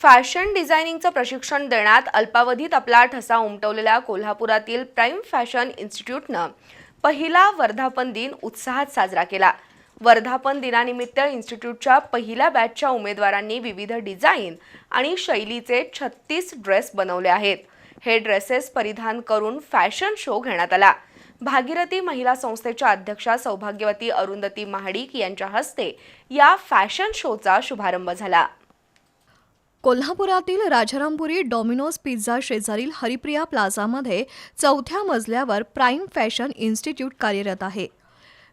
Fashion डिझायनिंगचं प्रशिक्षण देण्यात अल्पावधीत आपला ठसा उमटवलेल्या कोल्हापुरातील प्राईम फॅशन इन्स्टिट्यूटनं पहिला वर्धापन दिन उत्साहात साजरा केला. वर्धापन दिनानिमित्त इन्स्टिट्यूटच्या पहिल्या बॅचच्या उमेदवारांनी विविध डिझाईन आणि शैलीचे छत्तीस ड्रेस बनवले आहेत. हे ड्रेसेस परिधान करून फॅशन शो घेण्यात आला. भागीरथी महिला संस्थेच्या अध्यक्षा सौभाग्यवती अरुंधती महाडिक यांच्या हस्ते या फॅशन शोचा शुभारंभ झाला. कोल्हापुरातील राजारामपुरी डॉमिनोज पिझ्झा शेजारील हरिप्रिया प्लाझामध्ये चौथ्या मजल्यावर प्राईम फॅशन इन्स्टिट्यूट कार्यरत आहे.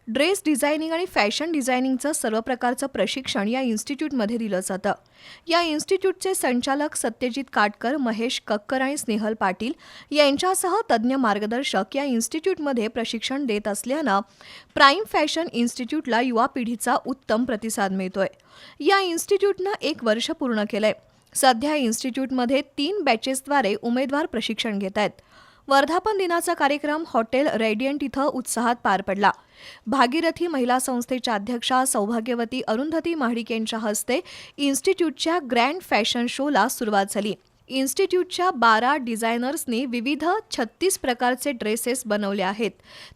ड्रेस डिझायनिंग आणि फॅशन डिझायनिंगचं सर्व प्रकारचं प्रशिक्षण या इन्स्टिट्यूटमध्ये दिलं जातं. या इन्स्टिट्यूटचे संचालक सत्यजित काटकर महेश कक्कर आणि स्नेहल पाटील यांच्यासह तज्ज्ञ मार्गदर्शक या इन्स्टिट्यूटमध्ये प्रशिक्षण देत असल्यानं प्राईम फॅशन इन्स्टिट्यूटला युवा पिढीचा उत्तम प्रतिसाद मिळतोय. या इन्स्टिट्यूटनं एक वर्ष पूर्ण केलंय. सध्या इन्स्टिट्यूटमध्ये तीन बॅचेसद्वारे उमेदवार प्रशिक्षण घेत आहेत वर्धापन दिनाचा कार्यक्रम हॉटेल रेडियंट इथं उत्साहात पार पडला. भागीरथी महिला संस्थेच्या अध्यक्षा सौभाग्यवती अरुंधती महाडिक यांच्या हस्ते इन्स्टिट्यूटच्या ग्रँड फॅशन शोला सुरुवात झाली. इन्स्टिट्यूटच्या बारा डिझायनर्सनी विविध छत्तीस प्रकारचे ड्रेसेस बनवले आहेत.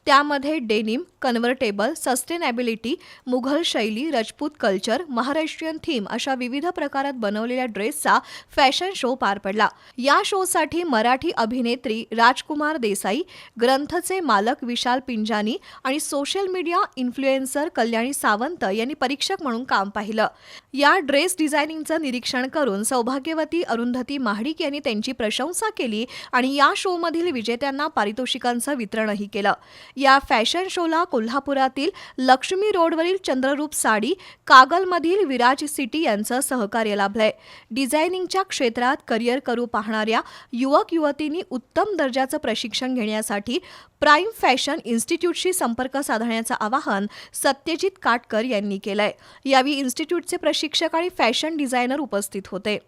त्यामध्ये डेनिम कन्व्हर्टेबल सस्टेनॅबिलिटी मुघल शैली रजपूत कल्चर महाराष्ट्रीयन थीम अशा विविध प्रकारात बनवलेल्या ड्रेसचा फॅशन शो पार पडला. या शोसाठी मराठी अभिनेत्री राजकुमार देसाई ग्रंथचे मालक विशाल पिंजानी आणि social media influencer Kalyani Sawant यांनी परीक्षक म्हणून काम पाहिलं. या ड्रेस डिझायनिंगचं निरीक्षण करून सौभाग्यवती अरुंधती महा महाडिक यांनी त्यांची प्रशंसा केली आणि या शोमधील विजेत्यांना पारितोषिकांचं वितरणही केलं. या फॅशन शोला कोल्हापुरातील लक्ष्मी रोडवरील चंद्ररूप साडी कागलमधील विराज सिटी यांचं सहकार्य लाभलंय. डिझायनिंगच्या क्षेत्रात करिअर करू पाहणाऱ्या युवक युवतींनी उत्तम दर्जाचं प्रशिक्षण घेण्यासाठी प्राईम फॅशन इन्स्टिट्यूटशी संपर्क साधण्याचं आवाहन सत्यजित काटकर यांनी केलंय. यावेळी इन्स्टिट्यूटचे प्रशिक्षक आणि फॅशन डिझायनर उपस्थित होते.